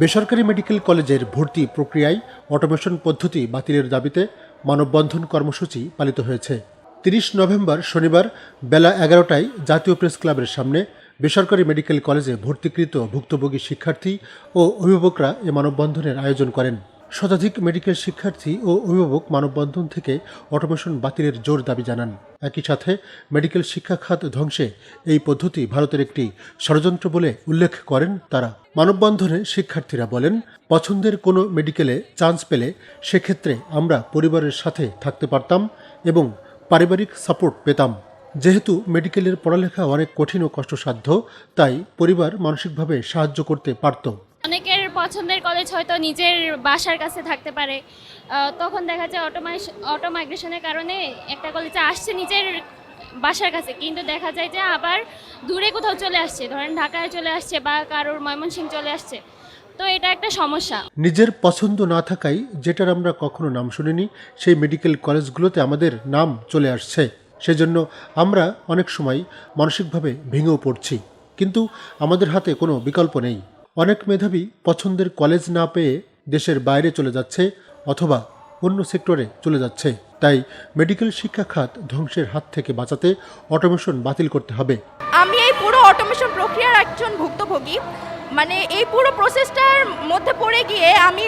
বেসরকারি মেডিকেল কলেজের ভর্তি প্রক্রিয়ায় অটোমেশন পদ্ধতি বাতিলের দাবিতে মানববন্ধন কর্মসূচি পালিত হয়েছে। তিরিশ নভেম্বর শনিবার বেলা এগারোটায় জাতীয় প্রেস ক্লাবের সামনে বেসরকারি মেডিকেল কলেজে ভর্তিকৃত ভুক্তভোগী শিক্ষার্থী ও অভিভাবকরা এ মানববন্ধনের আয়োজন করেন। শতাধিক মেডিকেল শিক্ষার্থী ও অভিভাবক মানববন্ধন থেকে অটোমেশন বাতিলের জোর দাবি জানান। একই সাথে মেডিকেল শিক্ষা খাত ধ্বংসে এই পদ্ধতি ভারতের একটি ষড়যন্ত্র বলে উল্লেখ করেন তারা। মানববন্ধনে শিক্ষার্থীরা বলেন, পছন্দের কোনো মেডিকেলে চান্স পেলে সেক্ষেত্রে আমরা পরিবারের সাথে থাকতে পারতাম এবং পারিবারিক সাপোর্ট পেতাম। যেহেতু মেডিকেলের পড়ালেখা অনেক কঠিন ও কষ্টসাধ্য, তাই পরিবার মানসিকভাবে সাহায্য করতে পারত। পছন্দের কলেজ হয়তো নিজের বাসার কাছে থাকতে পারে। তখন দেখা যায় অটোমাই অটো মাইগ্রেশনের কারণে একটা কলেজে আসছে নিজের বাসার কাছে, কিন্তু দেখা যায় যে আবার দূরে কোথাও চলে আসছে, ধরেন ঢাকায় চলে আসছে বা কারোর ময়মনসিংহ চলে আসছে। তো এটা একটা সমস্যা। নিজের পছন্দ না থাকায় যেটার আমরা কখনো নাম শুনিনি, সেই মেডিকেল কলেজগুলোতে আমাদের নাম চলে আসছে। সেজন্য আমরা অনেক সময় মানসিকভাবে ভেঙেও পড়ছি। কিন্তু আমাদের হাতে কোনো বিকল্প নেই। অনেক মেধাবী পছন্দের কলেজ না পেয়ে দেশের বাইরে চলে যাচ্ছে অথবা অন্য সেক্টরে চলে যাচ্ছে। তাই মেডিকেল শিক্ষা খাত ধ্বংসের হাত থেকে বাঁচাতে অটোমেশন বাতিল করতে হবে। আমি এই পুরো অটোমেশন প্রক্রিয়ার একজন ভুক্তভোগী। মানে এই পুরো প্রসেসটার মধ্যে পড়ে গিয়ে আমি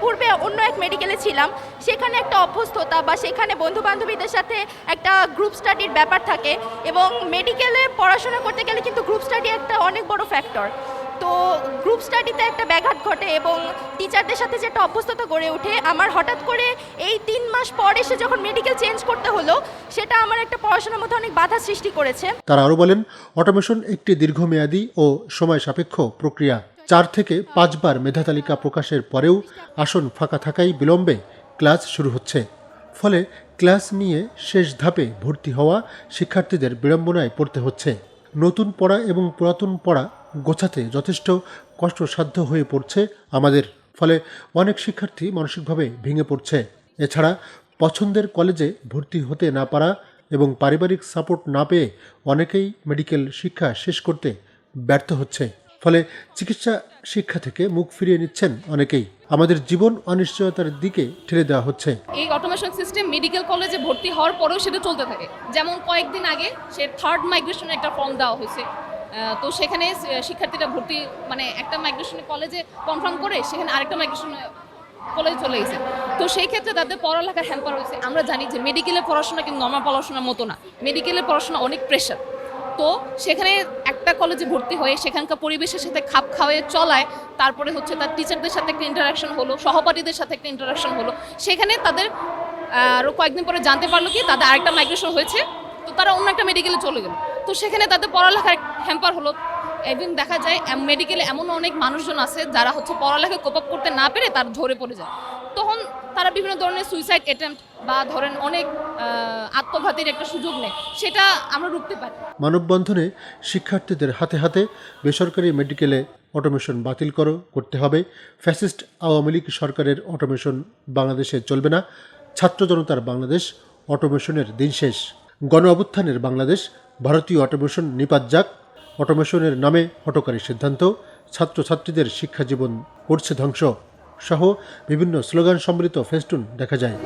পূর্বে অন্য এক মেডিকেলে ছিলাম। সেখানে একটা অভ্যস্ততা বা সেখানে বন্ধু বান্ধবীদের সাথে একটা গ্রুপ স্টাডির ব্যাপার থাকে এবং মেডিকেলে পড়াশোনা করতে গেলে কিন্তু গ্রুপ স্টাডি একটা অনেক বড় ফ্যাক্টর। তো গ্রুপ স্টাডিতে একটা ব্যাঘাত ঘটে এবং টিচারদের সাথে যে একটা অভ্যস্ততা গড়ে ওঠে, আমার হঠাৎ করে এই তিন মাস পর এসে যখন মেডিকেল চেঞ্জ করতে হলো, সেটা আমার একটা পড়াশোনার মধ্যে অনেক বাধা সৃষ্টি করেছে। তারা আরও বলেন অটোমেশন একটি দীর্ঘমেয়াদী ও সময় সাপেক্ষ প্রক্রিয়া। চার থেকে পাঁচবার মেধা তালিকা প্রকাশের পরেও আসন ফাঁকা থাকাই বিলম্বে ক্লাস শুরু হচ্ছে। ফলে ক্লাস নিয়ে শেষ ধাপে ভর্তি হওয়া শিক্ষার্থীদের বিড়ম্বনায় পড়তে হচ্ছে। নতুন পড়া এবং পুরাতন পড়া গোছাতে যথেষ্ট কষ্টসাধ্য হয়ে পড়ছে আমাদের, ফলে অনেক শিক্ষার্থী মানসিকভাবে ভেঙে পড়ছে। এছাড়া পছন্দের কলেজে ভর্তি হতে না পারা এবং পারিবারিক সাপোর্ট না পেয়ে অনেকেই মেডিকেল শিক্ষা শেষ করতে ব্যর্থ হচ্ছে। ফলে চিকিৎসা শিক্ষা থেকে মুখ ফিরিয়ে নিচ্ছেন অনেকেই। আমাদের জীবন অনিশ্চয়তার দিকে ঠেলে দেওয়া হচ্ছে। এই অটোমেশন সিস্টেম মেডিকেল কলেজে ভর্তি হওয়ার পরেও সেটা চলতে থাকে। যেমন কয়েকদিন আগে সে থার্ড মাইগ্রেশনের একটা ফর্ম দেওয়া হয়েছে। তো সেখানে শিক্ষার্থীরা ভর্তি মানে একটা মাইগ্রেশনের কলেজে কনফার্ম করে সেখানে আরেকটা মাইগ্রেশনে কলেজে চলে গেছে। তো সেই ক্ষেত্রে তাদের পড়ালেখার হ্যাম্পার হয়েছে আমরা জানি যে মেডিকেলের পড়াশোনা কিন্তু নর্মাল পড়াশোনার মতো না। মেডিকেলের পড়াশোনা অনেক প্রেশার তো সেখানে একটা কলেজে ভর্তি হয়ে সেখানকার পরিবেশের সাথে খাপ খাওয়ায়ে চলায়, তারপরে হচ্ছে তার টিচারদের সাথে একটা ইন্টারাকশন হলো, সহপাঠীদের সাথে একটা ইন্টারাকশন হলো। সেখানে তাদের আরও কয়েকদিন পরে জানতে পারল কি তাদের আরেকটা মাইগ্রেশন হয়েছে। তো তারা অন্য একটা মেডিকেলে চলে গেল। তো সেখানে তাদের পড়ালেখার হ্যাম্পার হলো। একদিন দেখা যায় মেডিকেলে এমন অনেক মানুষজন আছে যারা হচ্ছে পড়ালেখা কোপ আপ করতে না পেরে তার ধরে পড়ে যায়। তখন তারা বিভিন্ন ধরনের সুইসাইড অ্যাটেম্প বা ধরেন অনেক আত্মঘাতীর একটা সুযোগ নেয়। সেটা আমরা রুখতে পারি। মানববন্ধনে শিক্ষার্থীদের হাতে হাতে বেসরকারি মেডিকেলে অটোমেশন বাতিল করো, করতে হবে। ফ্যাসিস্ট আওয়ামী লীগ সরকারের অটোমেশন বাংলাদেশে চলবে না। ছাত্র জনতার বাংলাদেশ অটোমেশনের দিন শেষ। গণ বাংলাদেশ, ভারতীয় অটোমেশন নিপাত যাক। অটোমেশনের নামে হটকারী সিদ্ধান্ত, ছাত্রছাত্রীদের শিক্ষা জীবন করছে ধ্বংস। সহ বিভিন্ন স্লোগান সম্মিলিত ফেস্টুন দেখা যায়।